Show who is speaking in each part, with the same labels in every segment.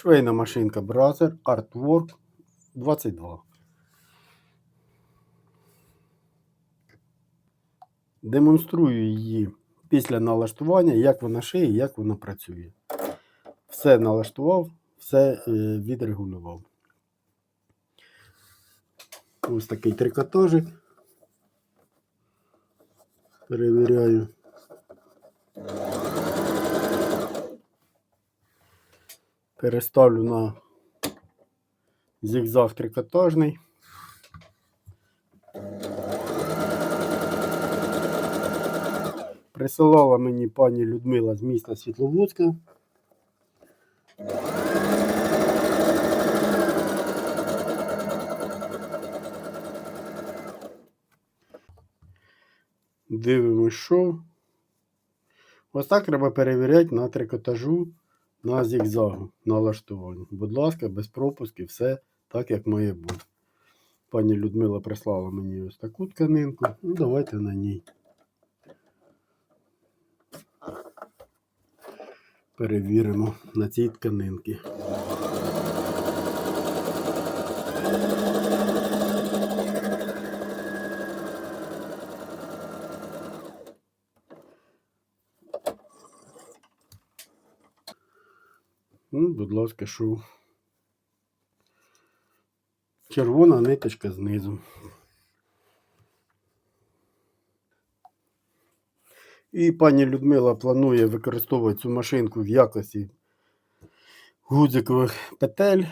Speaker 1: Швейна машинка Бразер Artwork 22. Демонструю її після налаштування, як вона шиє, як вона працює. Все налаштував, все е, відрегулював. Ось такий трикотажик. Перевіряю. Переставлю на зигзаг трикотажний. Присилала мені пані Людмила з міста Світловодська. Дивимось, що. Ось так треба перевіряти на трикотажу на зігзагу налаштування. Будь ласка, без пропусків, все так, як має бути. Пані Людмила прислала мені ось таку тканинку. Ну, давайте на ній. Перевіримо на цій тканинці. Будь ласка, шов. Червона ниточка знизу. І пані Людмила планує використовувати цю машинку в якості гудзикових петель,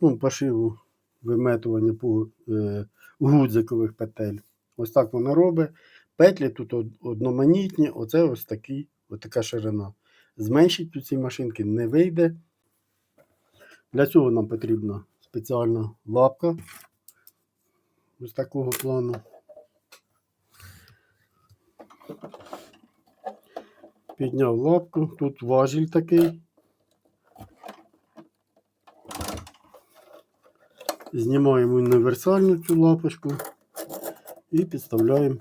Speaker 1: ну, пошиву виметування по е, гудзикових петель. Ось так вона робить. Петлі тут одноманітні, оце ось такі, ось така ширина. Зменшити у цій машинки не вийде. Для цього нам потрібна спеціальна лапка ось такого плану. Підняв лапку, тут важіль такий. Знімаємо універсальну цю лапочку і підставляємо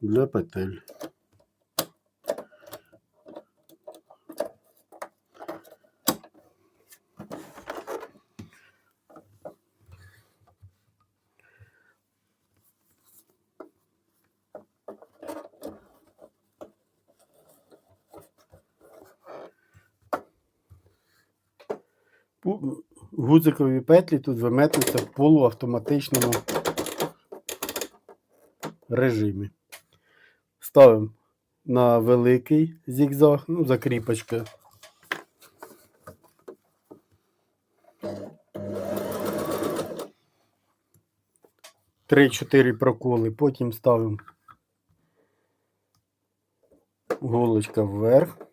Speaker 1: для петель. Гудзикові петлі тут виметуються в полуавтоматичному режимі. Ставимо на великий зігзаг, ну, закріпочка. Три-чотири проколи, потім ставимо голочка вверх.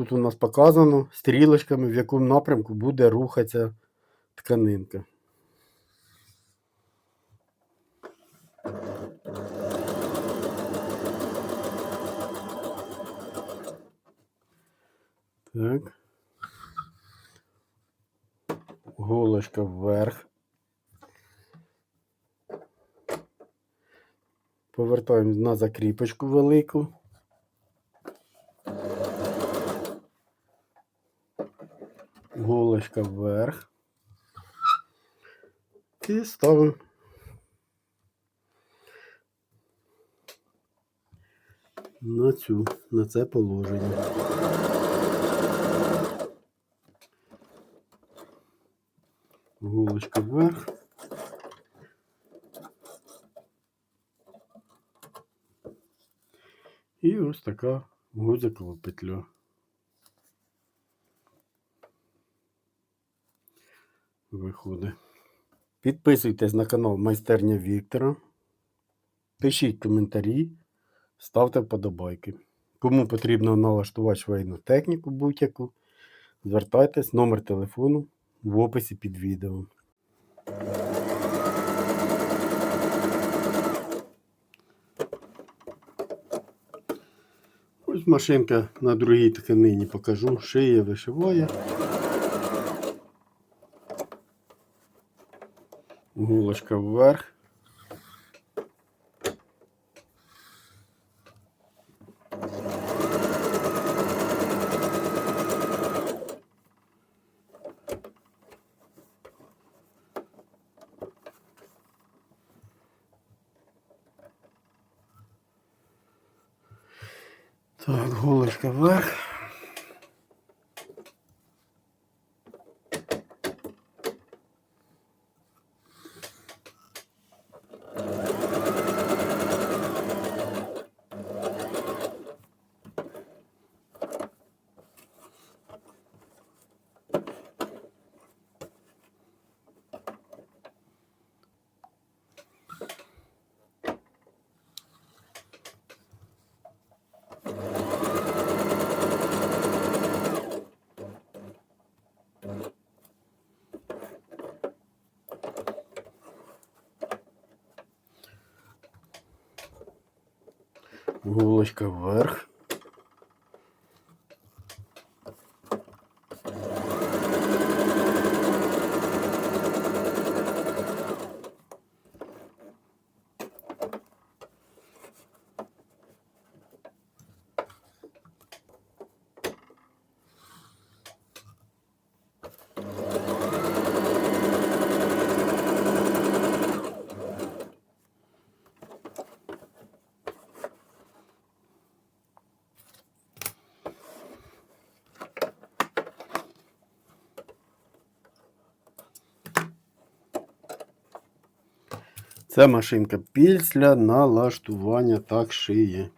Speaker 1: Тут у нас показано стрілочками, в якому напрямку буде рухатися тканинка. Так. Голочка вверх. Повертаємо на закріпочку велику. Голочка вверх. І ставимо на цю, на це положення. Голочка вверх. І ось така гудзикова петля. Виходить. Підписуйтесь на канал Майстерня Віктора. Пишіть коментарі, ставте вподобайки. Кому потрібно налаштувати швейну техніку будь-яку, звертайтесь, номер телефону в описі під відео. Ось машинка на другій тканині покажу. Шиє, вишиває. Голочка вверх. Так, голочка вверх. Голочка вверх. Це машинка після налаштування так шиє.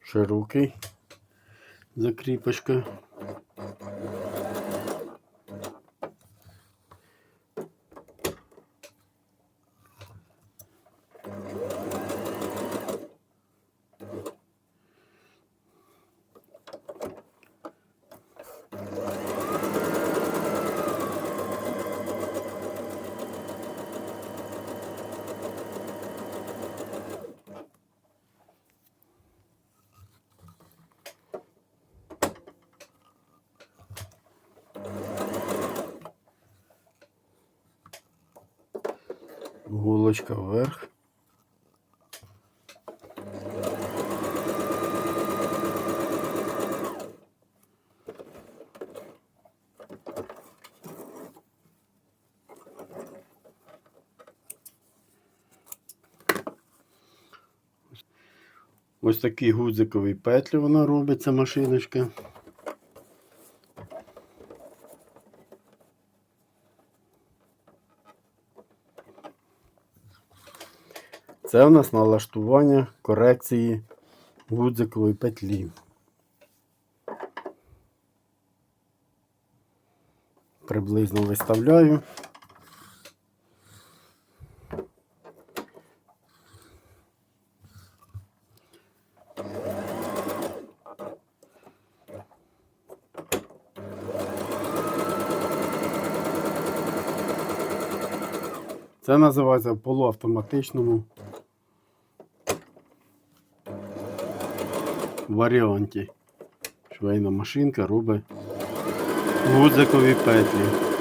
Speaker 1: Широкий закріпочка. Голочка вверх. Ось такі гудзикові петлі вона робить, ця машиночка. Це у нас налаштування корекції гудзикової петлі. Приблизно виставляю. Це називається в полуавтоматичному варіанті. Швейна машинка робить гудзикові петлі.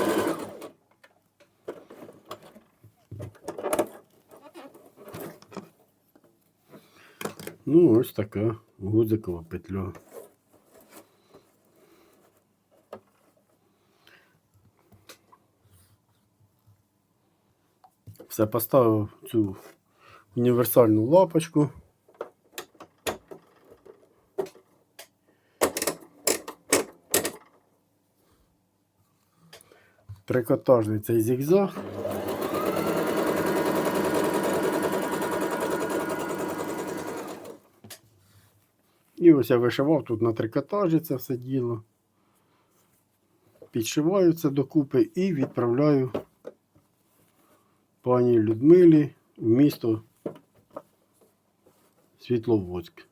Speaker 1: Ну, ось така гудзикова петля. Все, поставив цю універсальну лапочку. Трикотажний цей зігзаг. І ось я вишивав тут на трикотажі це все діло. Підшиваю це докупи і відправляю пані Людмилі в місто Світловодськ.